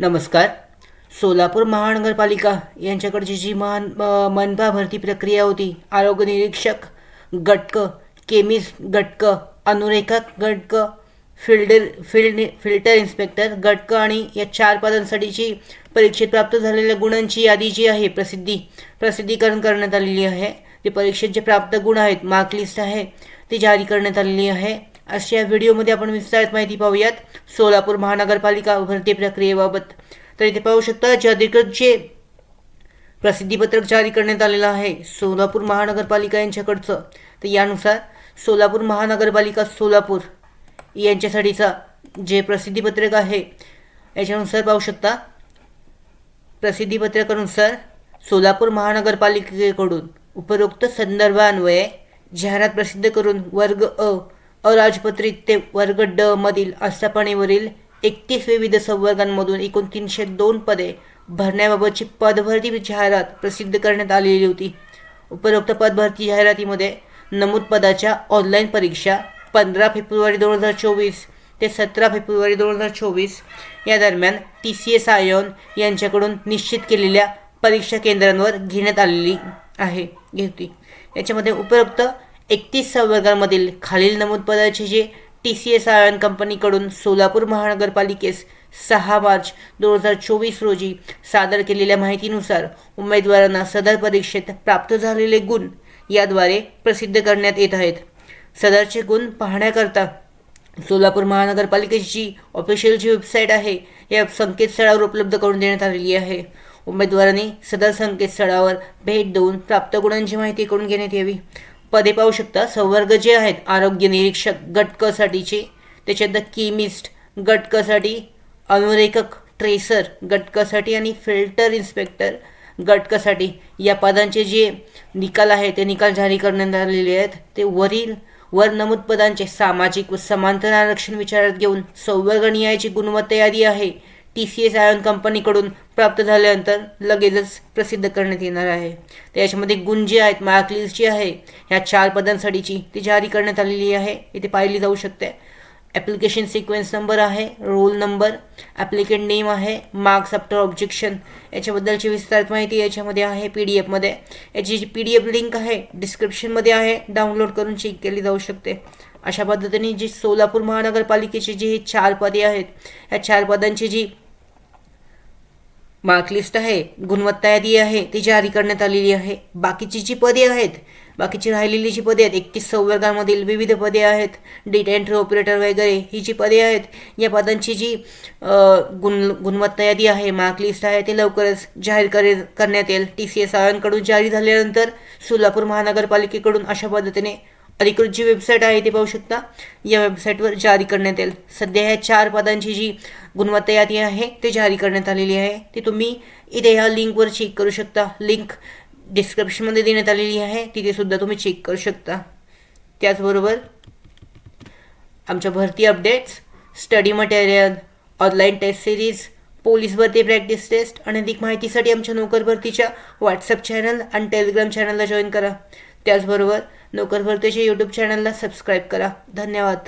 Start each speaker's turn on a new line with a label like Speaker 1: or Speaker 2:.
Speaker 1: नमस्कार. सोलापूर महानगरपालिका यांच्याकडची जी महान मनपा भरती प्रक्रिया होती आरोग्य निरीक्षक गटक केमिस्ट गटक अनुरेखक गटक फिल्डर फिल्ड फिल्टर इन्स्पेक्टर गटक आणि या चार पदांसाठीची परीक्षेत प्राप्त झालेल्या गुणांची यादी जी आहे प्रसिद्धी प्रसिद्धीकरण करण्यात आलेली आहे. ते परीक्षेत जे प्राप्त गुण आहेत मार्कलिस्ट आहे ती जारी करण्यात आलेली आहे. अशा या व्हिडिओमध्ये आपण विस्तारित माहिती पाहूयात. सोलापूर महानगरपालिका भरती प्रक्रियेबाबत. तर इथे पाहू शकता जे अधिकृत जे प्रसिद्धीपत्रक जारी करण्यात आलेलं आहे. सोलापूर महानगरपालिका यांच्याकडचं. तर यानुसार सोलापूर महानगरपालिका सोलापूर यांच्यासाठीचा जे प्रसिद्धीपत्रक आहे याच्यानुसार पाहू शकता. प्रसिद्धीपत्रकानुसार सोलापूर महानगरपालिकेकडून उपरोक्त संदर्भान्वये जाहिरात प्रसिद्ध करून वर्ग अ अराजपत्रित ते वर्ग ड मधील आस्थापनेवरील एकतीस विविध संवर्गांमधून एकूण तीनशे दोन पदे भरण्याबाबतची पदभरती जाहिरात प्रसिद्ध करण्यात आलेली होती. उपरोक्त पदभरती जाहिरातीमध्ये नमूद पदाच्या ऑनलाईन परीक्षा पंधरा फेब्रुवारी दोन हजार चोवीस ते सतरा फेब्रुवारी दोन हजार चोवीस या दरम्यान टी सी एस आयोन यांच्याकडून निश्चित केलेल्या परीक्षा केंद्रांवर घेण्यात आलेली आहे घेतली. याच्यामध्ये उपरोक्त एकतीस संवर्गांमधील खालील नमूद पदाचे जे टी सी एस आयन कंपनीकडून सोलापूर महानगरपालिकेस सहा मार्च दोन हजार चोवीस रोजी सादर केलेल्या माहितीनुसार उमेदवारांना सदर परीक्षेत प्राप्त झालेले गुण याद्वारे प्रसिद्ध करण्यात येत आहेत. सदरचे गुण पाहण्याकरता सोलापूर महानगरपालिकेची जी ऑफिशियल जी वेबसाईट आहे या संकेतस्थळावर उपलब्ध करून देण्यात आलेली आहे. उमेदवारांनी सदर संकेतस्थळावर भेट देऊन प्राप्त गुणांची माहिती करून घेण्यात यावी. पदे पाहू शकता. संवर्ग जे आहेत आरोग्य निरीक्षक गटकसाठीचे त्याच्यानंतर केमिस्ट गट अनुरेखक ट्रेसर गटकसाठी आणि फिल्टर इन्स्पेक्टर गटकसाठी या पदांचे जे निकाल आहे ते निकाल जारी करण्यात आलेले आहेत. ते वरील वर नमूद पदांचे सामाजिक व समांतर आरक्षण विचारात घेऊन संवर्ग न्यायाची गुणवत्ता यादी आहे. टी सी एस आयन कंपनीकडून प्राप्त झाल्यानंतर लगेचच प्रसिद्ध करण्यात येणार आहे. तर याच्यामध्ये गुण जे आहेत मार्क जी आहे. ह्या चार पदांसाठीची ती जारी करण्यात आलेली आहे. इथे पाहिली जाऊ शकते. ॲप्लिकेशन सिक्वेन्स नंबर आहे रोल नंबर ॲप्लिकेंट नेम आहे मार्क्स आफ्टर ऑब्जेक्शन याच्याबद्दलची विस्तारित माहिती याच्यामध्ये आहे पी डी एफमध्ये याची जी पी डी एफ लिंक आहे डिस्क्रिप्शनमध्ये आहे डाउनलोड करून चेक केली जाऊ शकते. अशा पद्धतीने जी सोलापूर महानगरपालिकेची जी चार पदे आहेत ह्या चार पदांची जी मार्कलिस्ट आहे गुणवत्ता यादी आहे ती जारी करण्यात आलेली आहे. बाकीची जी पदे आहेत बाकीची राहिलेली जी पदे आहेत एकतीस संवर्गामधील विविध पदे आहेत डेटा एंट्री ऑपरेटर वगैरे ही जी पदे आहेत या पदांची जी गुण गुणवत्ता यादी आहे मार्कलिस्ट आहे ते लवकरच जाहीर करे करण्यात येईल. टी सी एस आयांकडून जारी झाल्यानंतर सोलापूर महानगरपालिकेकडून अशा पद्धतीने अधिकृत जी वेबसाईट आहे ती पाहू शकता. या वेबसाईटवर जारी करण्यात येईल. सध्या ह्या चार पदांची जी गुणवत्ता यादी आहे ते जारी करण्यात आलेली आहे. ती तुम्ही इथे ह्या लिंकवर चेक करू शकता. लिंक डिस्क्रिप्शनमध्ये देण्यात आलेली आहे. तिथेसुद्धा तुम्ही चेक करू शकता. त्याचबरोबर आमच्या भरती updates study material online test series police भरती प्रॅक्टिस टेस्ट आणि अधिक माहितीसाठी आमच्या नोकर भरतीच्या व्हॉट्सअप चॅनल आणि टेलिग्राम चॅनलला जॉईन करा. त्याचबरोबर नोकर भरतीच्या यूट्यूब चॅनलला सबस्क्राईब करा. धन्यवाद.